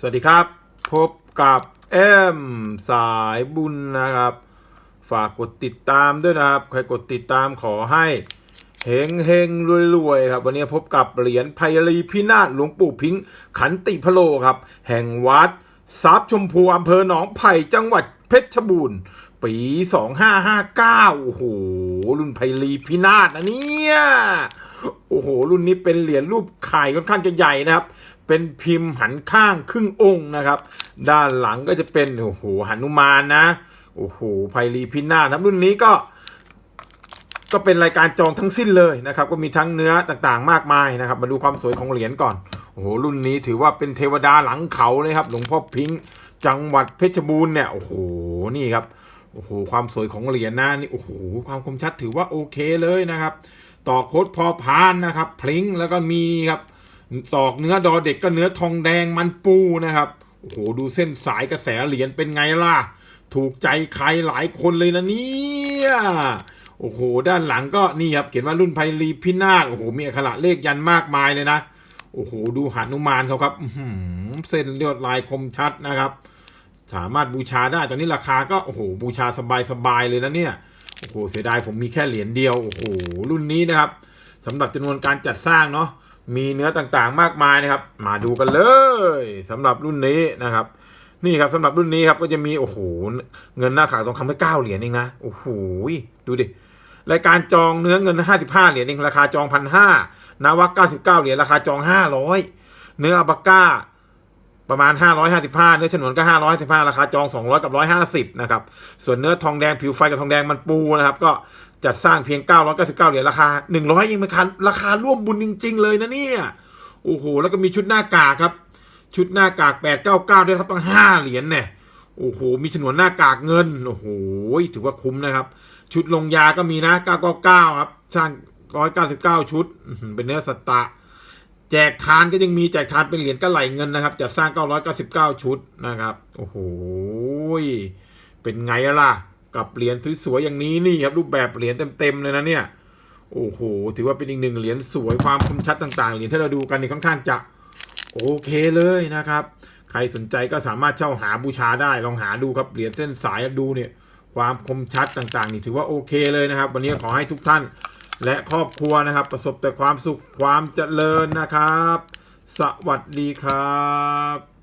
สวัสดีครับ พบกับเอ็มสายบุญนะครับ ฝากกดติดตามด้วยนะครับ ใครกดติดตามขอให้เฮงเฮงรวยรวยๆครับ วันนี้พบกับเหรียญไพรีพินาศหลวงปู่พิงค์ขันติพโลครับ แห่งวัดทรัพย์ชมพูอำเภอหนองไผ่จังหวัดเพชรบูรณ์ปี 2559 โอ้โห รุ่นไพรีพินาศนะเนี่ย โอ้โห รุ่นนี้เป็นเหรียญรูปไข่ค่อนข้างจะใหญ่นะครับ เป็นพิมพ์หันข้างครึ่งองค์นะครับ ด้านหลังก็จะเป็นโอ้โหหนุมานนะโอ้โหไพรีพินาศนะครับรุ่นนี้ก็ ก็เป็นรายการจองทั้งสิ้นเลยนะครับ ก็มีทั้งเนื้อต่างๆ มากมายนะครับ มาดูความสวยของเหรียญก่อนโอ้โหรุ่นนี้ถือว่าเป็นเทวดาหลังเขาเลยครับ หลวงพ่อพิงค์จังหวัดเพชรบูรณ์เนี่ยโอ้โหนี่ครับโอ้โหความสวยของเหรียญนะนี่โอ้โหความคมชัดถือว่าโอเคเลยนะครับ ต่อโคดพอพานนะครับพลิงแล้วก็มีครับ ตอกเนื้อดอเด็กก็เนื้อทองแดงมันปูนะครับโอ้โหดูเส้นสายกระแสเหรียญเป็นไงล่ะ ถูกใจใครหลายคนเลยนะเนี่ยโอ้โห ด้านหลังก็นี่ครับเขียนว่ารุ่นไพรีพินาศโอ้โหมีอักขระเลขยันมากมายเลยนะโอ้โหดูหานุมานเขาครับหือเส้นเลียดลายคมชัดนะครับ สามารถบูชาได้ตอนนี้ราคาก็โอ้โหบูชาสบายๆเลยนะเนี่ยโอ้โหเสียดายผมมีแค่เหรียญเดียวโอ้โหรุ่นนี้นะครับสำหรับจำนวนการจัดสร้างเนาะ มีเนื้อต่างๆมากมายนะครับ มาดูกันเลยสำหรับรุ่นนี้นะครับ นี่ครับสำหรับรุ่นนี้ครับก็จะมีโอ้โหเงินหน้าขาวทองคำแค่เก้าเหรียญเองนะโอ้โหดูดิรายการจองเนื้อเงินห้าสิบห้าเหรียญเองราคาจองพันห้านาวะเก้าสิบเก้าเหรียญราคาจองห้าร้อยเนื้ออัลปาก้าประมาณ 555 เนื้อฉนวนก็555ราคาจอง 200 กับ 150 นะครับ ส่วนเนื้อทองแดงผิวไฟกับทองแดงมันปูนะครับ ก็ จัดสร้างเพียง 999 เหรียญราคา 100เองราคาราคาร่วมบุญจริง ๆ เลยนะเนี่ยโอ้โหแล้วก็มีชุดหน้ากากครับ ชุดหน้ากาก 899ด้วยครับต้อง5เหรียญเนี่ยโอ้โหมีฉนวนหน้ากากเงินโอ้โหถือว่าคุ้มนะครับ ชุดลงยาก็มีนะ 999 ครับสร้าง 199 ชุด เป็นเนื้อสตะแจกทานก็ยังมีแจกทานเป็นเหรียญกระไหลเงินนะครับจัดสร้าง 999 ชุดนะครับ โอ้โห เป็นไงล่ะ กับเหรียญสวยๆอย่างนี้นี่ครับรูปแบบเหรียญเต็มๆเลยนะเนี่ยโอ้โหถือว่าเป็นอีกหนึ่งเหรียญสวยความคมชัดต่างๆเหรียญที่เราดูกันนี่ค่อนข้างจะโอเคเลยนะครับ ใครสนใจก็สามารถเช่าหาบูชาได้ลองหาดูครับเหรียญเส้นสายดูเนี่ยความคมชัดต่างๆ นี่ถือว่าโอเคเลยนะครับ วันนี้ขอให้ทุกท่านและครอบครัวนะครับ ประสบแต่ความสุขความเจริญนะครับ สวัสดีครับ